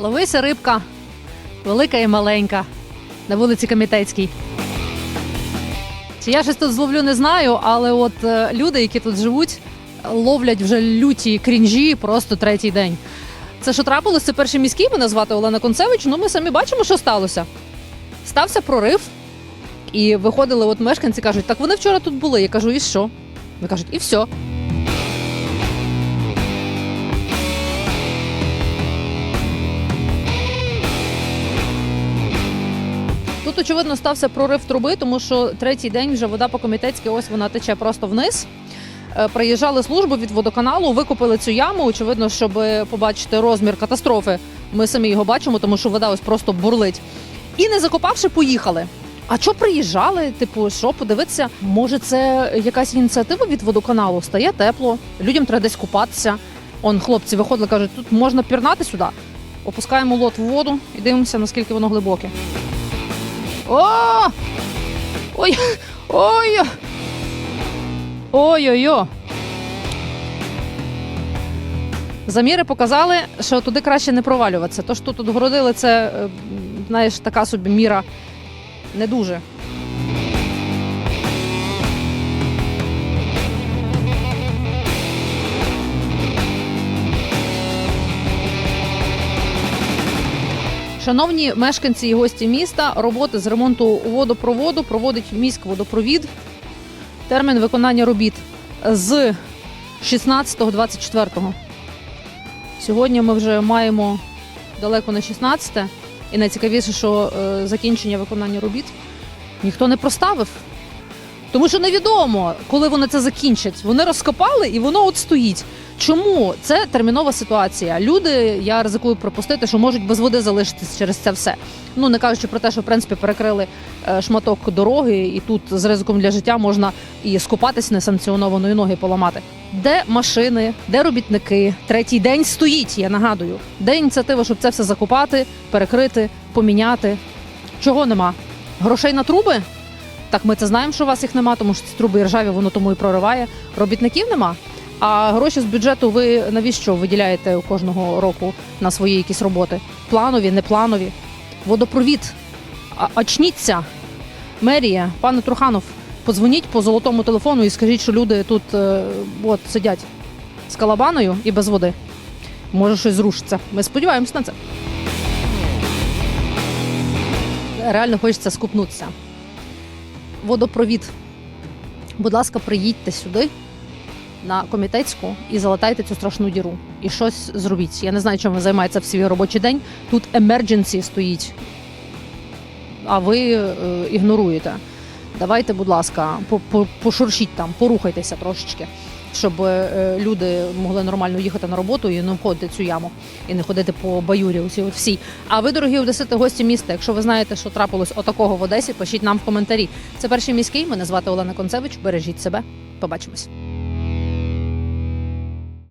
Ловися рибка, велика і маленька, на вулиці Комітецькій. Чи я щось тут зловлю, не знаю, але от е, люди, які тут живуть, ловлять вже люті крінжі просто третій день. Це що трапилось? Це перший міський, мене звати Олена Концевич. Ну, ми самі бачимо, що сталося. Стався прорив, і виходили от мешканці, кажуть, так вони вчора тут були. Я кажу, і що? Вони кажуть, і все. Очевидно, стався прорив труби, тому що третій день вже вода по комітетськи, ось вона тече просто вниз. Е, Приїжджали служби від водоканалу, викупили цю яму. Очевидно, щоб побачити розмір катастрофи. Ми самі його бачимо, тому що вода ось просто бурлить. І не закопавши, поїхали. А що приїжджали? Типу, що подивитися? Може, це якась ініціатива від водоканалу? Стає тепло, людям треба десь купатися. Он хлопці виходили, кажуть, тут можна пірнати сюди. Опускаємо лот в воду і дивимося, наскільки воно глибоке. О! Ой! Ой! Ой-ой-ой! Заміри показали, що туди краще не провалюватися. То, що тут городили це, е, знаєш, така собі міра не дуже. Шановні мешканці і гості міста, роботи з ремонту водопроводу проводить міськводопровід. Термін виконання робіт з 16-24. Сьогодні ми вже маємо далеко не 16, і найцікавіше, що е, закінчення виконання робіт ніхто не проставив. Тому що невідомо, коли вони це закінчать. Вони розкопали і воно от стоїть. Чому це термінова ситуація? Люди, я ризикую припустити, що можуть без води залишитись через це все. Ну не кажучи про те, що в принципі перекрили е, шматок дороги, і тут з ризиком для життя можна і скупатись несанкціоновано, і ноги поламати. Де машини, де робітники? Третій день стоїть. Я нагадую, де ініціатива, щоб це все закупати, перекрити, поміняти. Чого нема? Грошей на труби? Так, ми це знаємо, що у вас їх нема, тому що ці труби ржаві, воно тому і прориває. Робітників нема. А гроші з бюджету ви навіщо виділяєте кожного року на свої якісь роботи? Планові, непланові. Водопровід. А- Очніться. Мерія, пане Труханов, подзвоніть по золотому телефону і скажіть, що люди тут е, от сидять з калабаною і без води. Може, щось зрушиться. Ми сподіваємось на це. Реально хочеться скупнутися. Водопровід. Будь ласка, приїдьте сюди на комітетську і залатайте цю страшну діру. І щось зробіть. Я не знаю, чим ви займаєтеся в свій робочий день. Тут емердженсі стоїть, а ви е, ігноруєте. Давайте, будь ласка, по- по- пошуршіть там, порухайтеся трошечки, щоб е, люди могли нормально їхати на роботу і не входити цю яму, і не ходити по баюрі. Усі от всі. А ви, дорогі одесити, гості міста, якщо ви знаєте, що трапилось отакого в Одесі, пишіть нам в коментарі. Це перший міський. Мене звати Олена Концевич. Бережіть себе. Побачимось.